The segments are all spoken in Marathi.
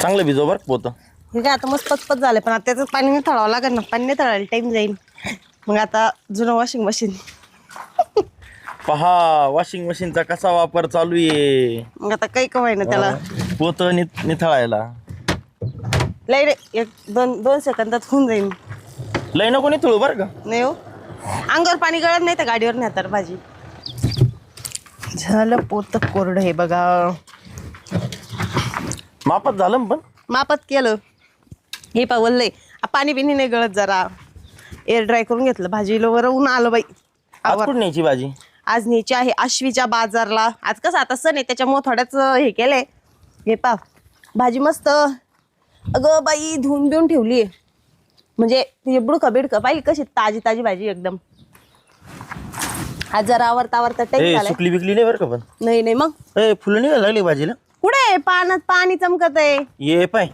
चांगलं भिजव बरं पोत. हे काय आता मस्त पचपच झालं पण आता त्याचं पाणी नाही थळावं लागेल ना. पाणी नाही थळायला टाईम जाईल मग आता जुनं वॉशिंग मशीन पहा वॉशिंग मशीनचा कसा वापर चालू आहे. मग आता काही कमाई ना त्याला. पोत निथ निथळायला. लय रे एक दोन दोन सेकंदात होऊन जाईल लय नको निथळू बरं का. नाही हो. अंगावर पाणी गळत नाही तर गाडीवर नेतात भाजी. झालं पोत कोरडं हे बघा. मापात झालं ना पण? मापात केलं. हे पा वल्लय पाणी बिनी नाही गळत जरा. एअर ड्राय करून घेतलं. भाजीला वर ऊन आलं बाई. आज आवर. कुठं न्यायची भाजी? आज न्यायची आहे आश्वीच्या बाजारला. आज कसं आता सण आहे त्याच्यामुळे थोड्याच हे केलंय. हे पा भाजी मस्त. अगं बाई धुवून बिवून ठेवली आहे म्हणजे तिचे बुडकं बिडकं. पाहिजे कशी ताजी ताजी भाजी एकदम. आज जरा आवडता आवडता टाईम ए झालाय सुकली बिकली नाही बरं का पण? नाही नाही मग? ए फुलं निघायला लागली भाजीला. कुठे पाण्यात पाणी चमकत आहे. ये पाय.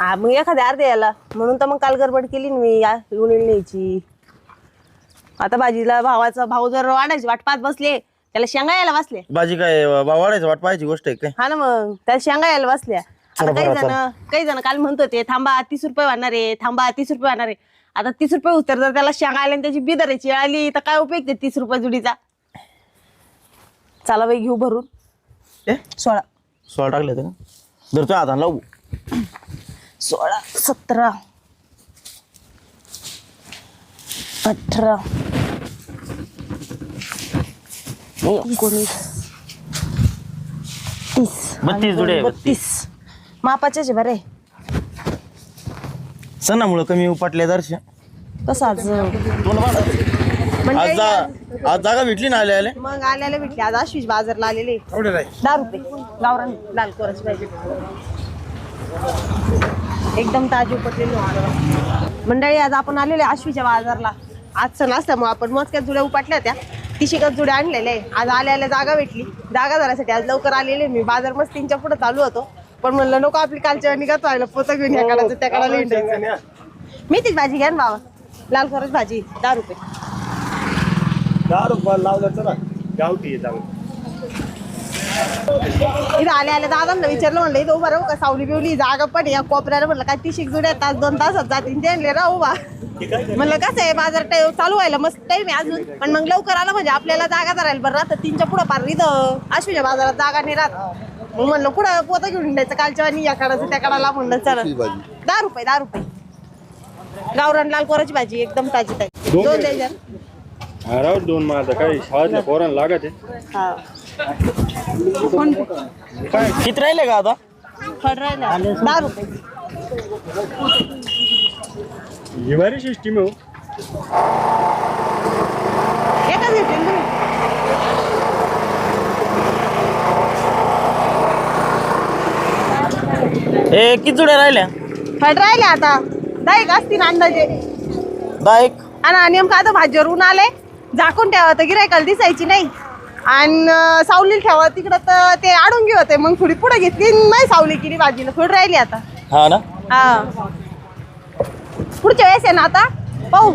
हा मग एखाद्या अर्धे याला म्हणून तर मग काल गडबड केली ना मी या येऊन न्यायची. आता भाजीला भावाचा भाऊ जर वाढायची वाट पाहत बसले त्याला शेंगा यायला बसले भाजी काय वा- वाढायचं वाट पाहायची गोष्ट आहे काय? हा ना मग त्याला शेंगा यायला बसल्या. आता काही जण काही जण काल म्हणत होते थांबा तीस रुपये वाढणार आहे थांबा तीस रुपये वाढणार आहे. आता तीस रुपये उतर जर त्याला शेंगा आल्या आणि त्याची बिदराची आली तर काय उपयोग ते तीस रुपये जुडीचा? चला बाई घेऊ भरून. ए सोळा. सोळा टाकले होते का? धरतोय आता लावू. सोळा सतरा अठरा एकोणीस. तीस. बत्तीस जुडे आहे, बत्तीस. मापाचे आहे बरे. सणामुळं कमी उपटल्या दर्शा कसं आज आज म्हणजे जा आज जागा भेटली ना आले आले मग आल्याला भेटले. आज आशिष बाजारला आलेले. दहा रुपये. गावरान लाल कोराची पाहिजे. एकदम ताजी उपटलेली. मंडळी आज आपण आलेले आश्वीच्या बाजारला. आज सण असल्यामुळे आपण मोजक्यात जुड्या उपटल्या त्या तिशिकच जुड्या आणलेल्या आहे आज आल्या आल्या जागा भेटली. जागा झाल्यासाठी आज लवकर आलेले. मी बाजार मस्त तीनच्या पुढे चालू होतो. पण म्हणलं नको आपली कालच्या निघत व्हायला पोतं घेऊन या काढायचं त्या काढायला हिंडायचं. मेथीच भाजी घ्या ना बाबा लाल कोराची भाजी दहा रुपये. दहा रुपये लावलं चला गावठी आहे चांगलं. इथं आल्या आल्या दादांना विचारलं म्हणलं इथं उभा राहू का? सावली बिवली जागा पण. या कोपऱ्याला म्हणलं काय ती जुड्या तास दोन तासात जातील. ते आणले राहू बा. म्हणलं कसं आहे बाजार टाइम चालू व्हायला मस्त टाइम आहे अजून. पण मग लवकर आलं म्हणजे आपल्याला जागा धरायला बरं राहतं. तीनच्या पुढं पार इथं आश्वीच्या बाजारात जागा नाही राहत. मग म्हणलं कुठं पोतं घेऊन द्यायचं कालच्या आणि या काढायचं त्या काढायला म्हणलं चला. दहा रुपये दहा रुपये. गावरान लाल कोराची भाजी एकदम ताजी ताजी. दोन. द्यायच्या राहू दे दोन माझं काही शाळेतल्या पोरांना लागत आहे. हा. काय? किती राहिले का आता? फळ राहिला. दहा रुपये. ही भारी सिस्टीम आहे हो. एकच घेतली ना तुम्ही ए किती जुड्या राहिल्या. फळ राहिले आता. दहा एक असतील अंदाजे. दहा एक. आणि नेमकं आता भाजीवर ऊन आले झाकून ठेवा तर गिरायकाला दिसायची नाही. आणि अं, सावलीला ठेवा. तिकडं तर ते अडून घे होते मग थोडी पुढे घेतली. नाही सावली केली भाजीला. थोडी राहिली आता. हा ना? हा. पुढच्या वेळेस आहे ना आता. पाहू.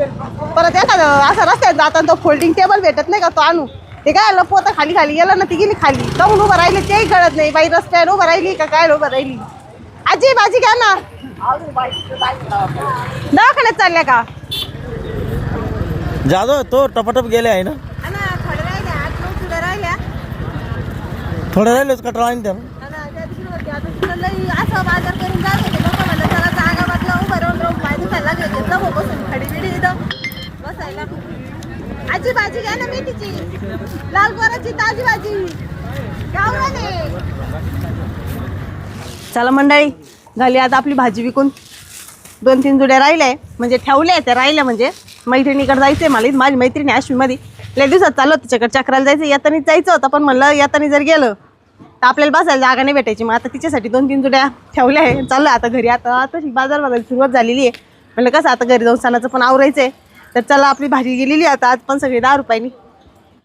परत एखादं असं रस्त्यात जाताना तो फोल्डिंग टेबल भेटत नाही का तो आणू? ते काय आलं? पोतं खाली खाली. गेलं ना ती गेली खाली. जाऊन उभं राहिली. तेही कळत नाही. बाई रस्त्यावर उभं राहिली का काय उभं राहिली? आजी भाजी घ्या ना. दवाखान्यात चालल्या का? जाधव तो टपाटप गेले आहे ना? थोडे राहिलेच कटरा आणि त्या आजी भाजी घ्या ना मेथीची. लाल ताजी भाजी. चला मंडळी झाली आता आपली भाजी विकून. दोन तीन जुड्या राहिल्या म्हणजे ठेवल्या त्या राहिल्या म्हणजे. मैत्रिणीकडे जायचंय मला. इथं माझी मैत्रिणी आश्वीमध्ये लय दिवसात चाललं तिच्याकडे चक्राला जायचं येतानीच जायचं होतं पण म्हणलं येतानी जर गेलं तर आपल्याला बसायला जागा नाही भेटायची. मग आता तिच्यासाठी दोन तीन जुड्या ठेवल्या आहे. चाललं आता घरी. आता आता बाजार बघायला सुरुवात झालेली आहे. म्हणलं कसं आता घरी जाऊन सणाचं पण आवरायचं आहे तर चला आपली भाजी गेलेली आहे आता. आज पण सगळी दहा रुपयांनी.